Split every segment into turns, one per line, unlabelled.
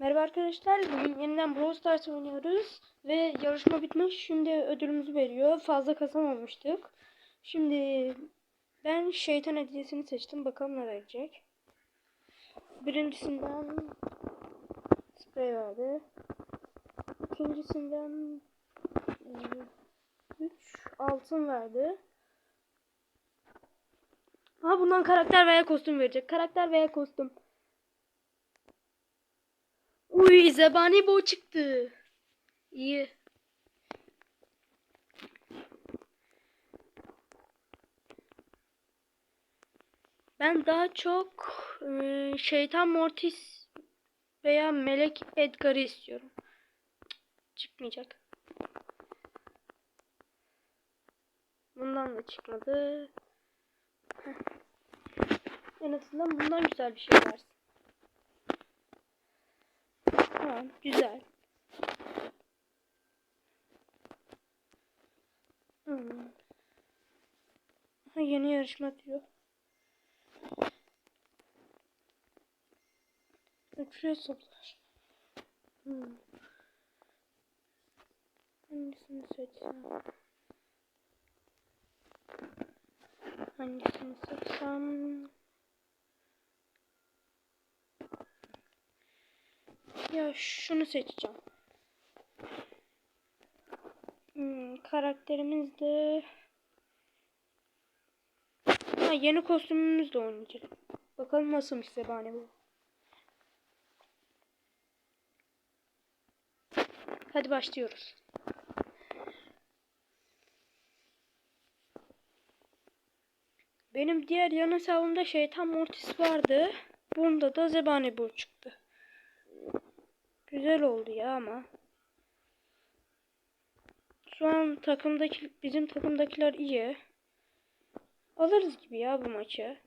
Merhaba arkadaşlar. Bugün yeniden Brawl Stars oynuyoruz. Ve yarışma bitmiş. Şimdi ödülümüzü veriyor. Fazla kazanmamıştık. Şimdi ben şeytan hediyesini seçtim. Bakalım ne verecek. Birincisinden sprey verdi. İkincisinden 3 altın verdi. Ha bundan karakter veya kostüm verecek. Karakter veya kostüm. Uy zebani bu çıktı. İyi. Ben daha çok e, şeytan Mortis veya melek Edgar'ı istiyorum. Çıkmayacak. Bundan da çıkmadı. Heh. En azından bundan güzel bir şey versin. Tamam, güzel. Hmm. Ha, yeni yarışma diyor. Üçlü hesaplar. Hmm. Hangisini seçsem? Hangisini seçsem? Şunu seçeceğim. Hmm, karakterimiz de ha, yeni kostümümüzle oynayacak. Bakalım nasılmış zebani bu. Hadi başlıyoruz. Benim diğer yan hesabımda şeytan mortis vardı. Bunda da zebani bu çıktı. Güzel oldu ya ama. Şu an takımdaki bizim takımdakiler iyi. Alırız gibi ya bu maçı.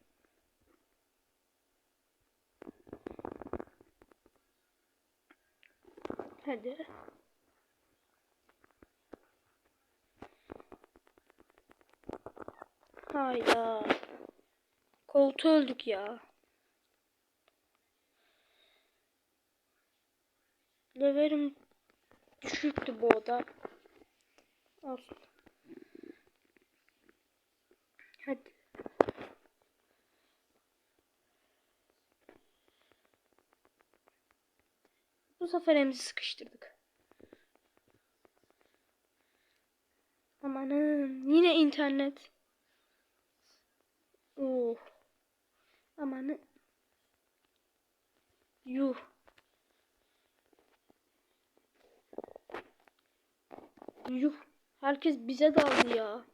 Hadi. Hayda. Koltuğu öldük ya. Leverim düşüktü bu oda. Olsun. Hadi. Bu sefer emzi sıkıştırdık. Amanın yine internet. Oh. Amanın. Yuh. Yuh. Herkes bize daldı ya.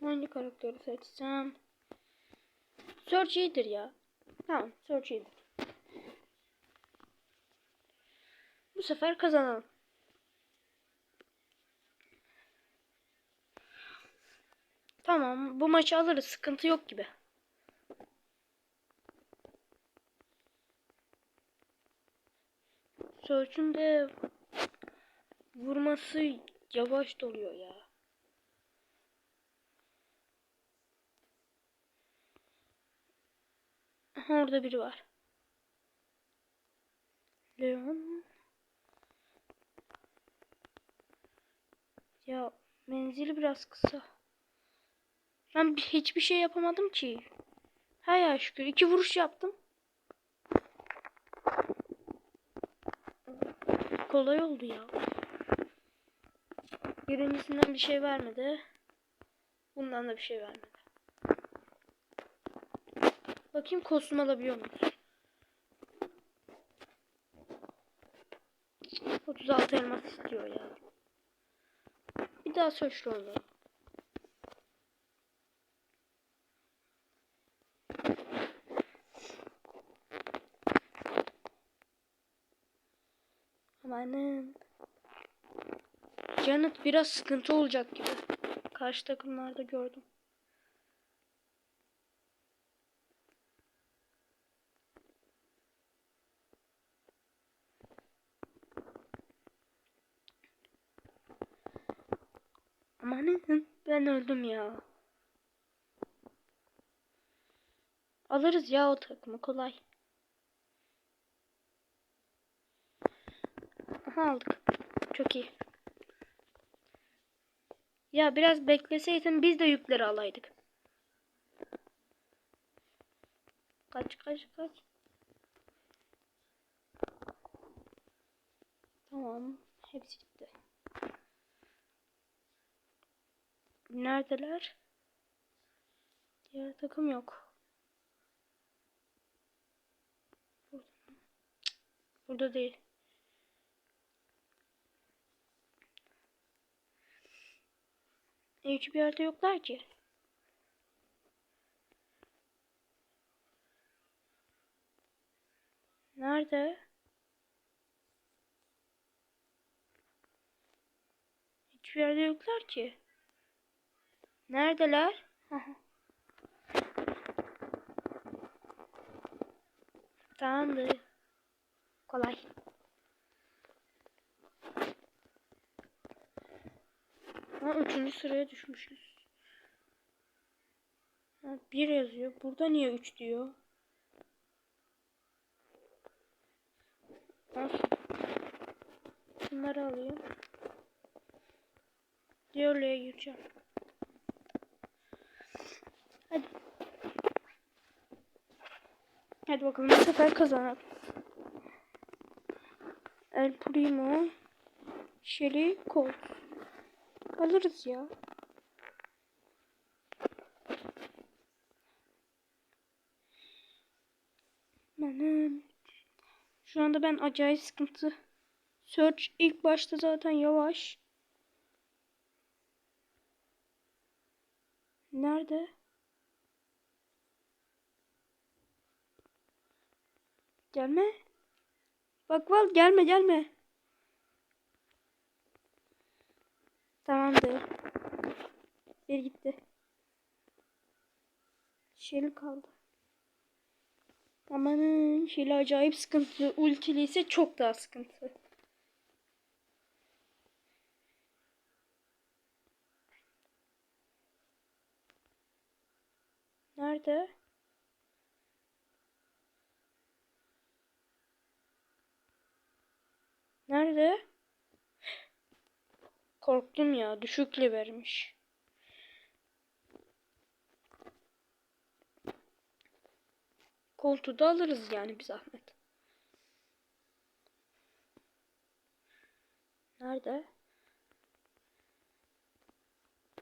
Hangi karakteri seçsem? Search iyidir ya. Tamam, Search iyidir. Bu sefer kazanalım. Tamam, bu maçı alırız. Sıkıntı yok gibi. Search'ün de vurması yavaş doluyor ya. Orada biri var. Leon. Ya menzili biraz kısa. Ben bir- hiçbir şey yapamadım ki. Ha ya şükür iki vuruş yaptım. Kolay oldu ya. Birincisinden bir şey vermedi. Bundan da bir şey vermedi. Bakayım kostüm alabiliyor muyuz? 36 elmas istiyor ya. Bir daha söçlü oynayalım. Janet biraz sıkıntı olacak gibi. Karşı takımlarda gördüm. Amanın ben öldüm ya. Alırız ya o takımı kolay. Aha aldık. Çok iyi. Ya biraz bekleseydin biz de yükleri alaydık. Kaç kaç kaç. Tamam. Hepsi gitti. Neredeler? Diğer takım yok. Burada, değil. Hiçbir yerde yoklar ki. Nerede? Hiçbir yerde yoklar ki. Neredeler? Tamamdır. Kolay. Ha, üçüncü sıraya düşmüşüz. Ha, bir yazıyor. Burada niye üç diyor? Al. Bunları alayım. Diğerliğe gireceğim. Hadi. Hadi bakalım bu sefer kazanalım. El Primo. Shelly Colt. Alırız ya. Benim. Şu anda ben acayip sıkıntı. Search ilk başta zaten yavaş. Nerede? Gelme. Bak val gelme gelme. Tamamdır. Bir gitti. Şeli kaldı. Amanın Şeli acayip sıkıntı. Ultili ise çok daha sıkıntı. Nerede? Korktum ya. Düşükle vermiş. Koltuğu da alırız yani bir zahmet. Nerede?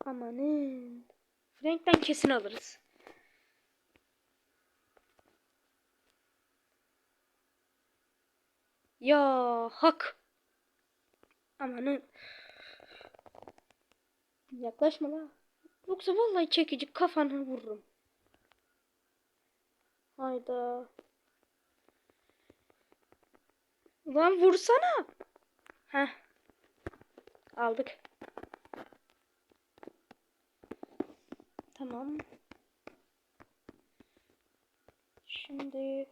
Amanın. Frank'ten kesin alırız. Ya hak. Amanın. Yaklaşma la. Yoksa vallahi çekici kafanı vururum. Hayda. Ulan vursana. Heh. Aldık. Tamam. Şimdi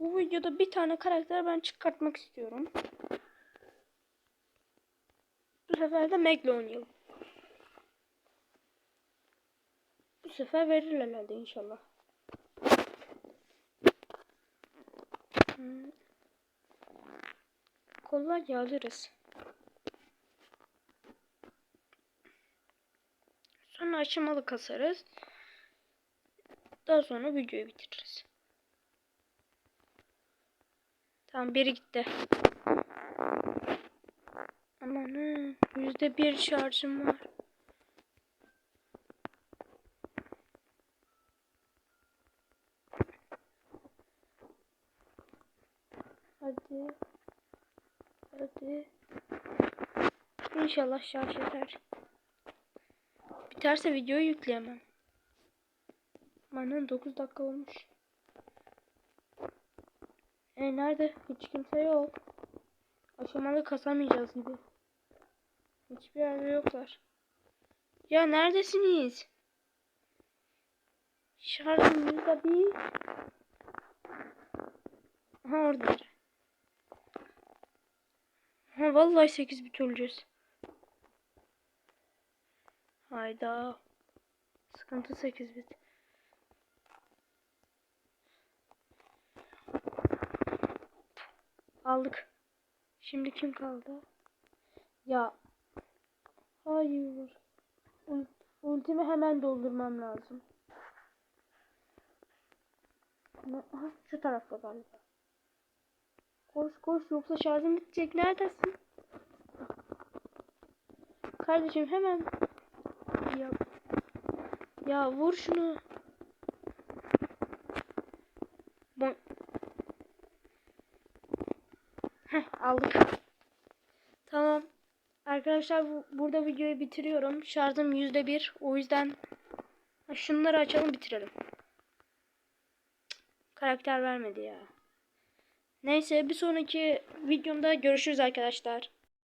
bu videoda bir tane karakter ben çıkartmak istiyorum. Bu sefer de Meg'le oynayalım. Bu sefer verir herhalde inşallah. Hmm. Kolayca alırız. Sonra aşamalı kasarız. Daha sonra videoyu bitiririz. Tamam biri gitti. Amanın yüzde bir şarjım var. Hadi. Hadi. İnşallah şarj eder. Biterse videoyu yükleyemem. Amanın 9 dakika olmuş. E nerede? Hiç kimse yok. Aşamalı kasamayacağız gibi. Hiçbir yerde yoklar. Ya neredesiniz? Şarjım yüzde bir. Aha orada. Vallahi 8 bit öleceğiz. Hayda. Sıkıntı 8 bit. Aldık. Şimdi kim kaldı? Ya. Hayır. Ul- Ultimi hemen doldurmam lazım. Aha, şu tarafta galiba. Koş koş yoksa şarjım bitecek. Neredesin? Kardeşim hemen. Ya. Ya vur şunu. Bu... Heh, aldık. Tamam. Arkadaşlar bu, burada videoyu bitiriyorum. Şarjım yüzde bir. O yüzden şunları açalım bitirelim. Karakter vermedi ya. Neyse bir sonraki videomda görüşürüz arkadaşlar.